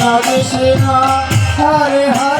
কৃষ্ণ হরে হরে হরে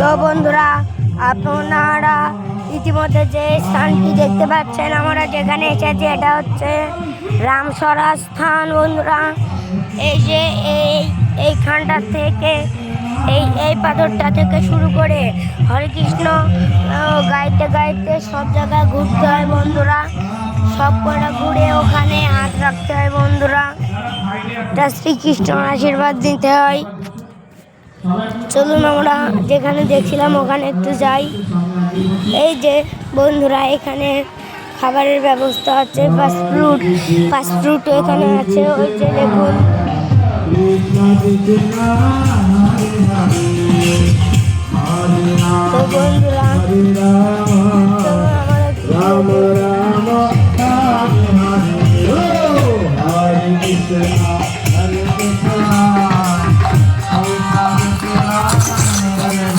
তো বন্ধুরা, আপনারা ইতিমধ্যে যে স্থানটি দেখতে পাচ্ছেন, আমরা যেখানে এসেছি, এটা হচ্ছে রামসরা স্থান, বন্ধুরা। এই যে এই এইখানটা থেকে, এই এই পাথরটা থেকে শুরু করে হরে কৃষ্ণ গাইতে গাইতে সব জায়গায় ঘুরতে হয়, বন্ধুরা। সব কটা ঘুরে ওখানে হাত রাখতে হয়, বন্ধুরা। তা শ্রীকৃষ্ণর আশীর্বাদ দিতে হয়। চলুন আমরা যেখানে দেখছিলাম ওখানে একটু যাই। এই যে বন্ধুরা, এখানে খাবারের ব্যবস্থা আছে ফাস্ট ফুড ফাস্ট ফুড এখানে আছে। ওই যে দেখুন। তো বন্ধুরা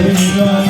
রাম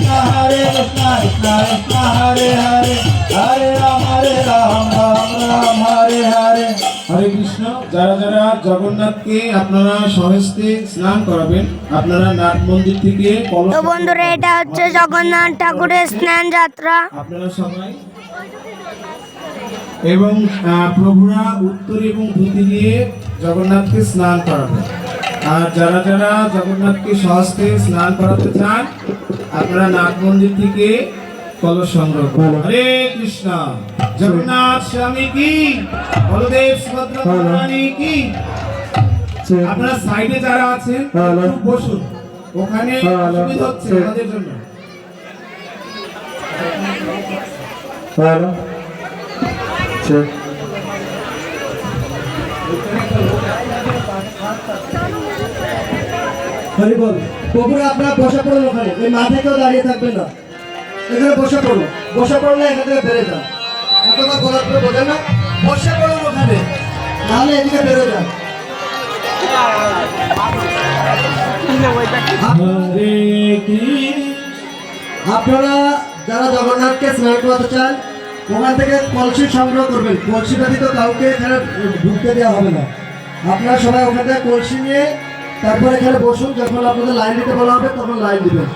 হরে কৃষ্ণ যারা যারা জগন্নাথকে আপনারা সহস্তে স্নান করাবেন আপনারা নাট মন্দির থেকে তো বন্ধুরা এটা হচ্ছে জগন্নাথ ঠাকুরের স্নান যাত্রা। আপনারা সবাই এবং প্রভুরা উত্তর এবং ধুতি দিয়ে জগন্নাথকে স্নান করাবেন। আর যারা যারা জগন্নাথকে সহস্তে স্নান করাতে চান আপনারা নাট মন্দির থেকে কলস সংগ্রহ করুন। হরে কৃষ্ণ। জগন্নাথ স্বামী কি? বলদেব সুভদ্রা কি? আপনারা সাইডে যারা আছেন বসুন। ওখানে অসুবিধা হচ্ছে আমাদের জন্য. Check. হরি বল। প্রভুরা আপনারা বসে পড়ুন ওখানে। মাঠে কেউ দাঁড়িয়ে থাকবেন না। এখানে বসে পড়ুন। বসে পড়লে এখান থেকে বেড়ে যান। এতবার বলার পরে বোঝেন না? বসে পড়ুন ওখানে। নাহলে এদিকে বেরো যান। আপনারা যারা জগন্নাথকে স্নান করাতে চান ওখান থেকে কলসি সংগ্রহ করবেন। কলসি ব্যতীত কাউকে এখানে ঢুকতে দেওয়া হবে না। আপনারা সবাই ওখান থেকে কলসি নিয়ে তারপর এখানে বসুন যখন আপনাদের লাইন দিতে বলা হবে তখন লাইন দিবেন।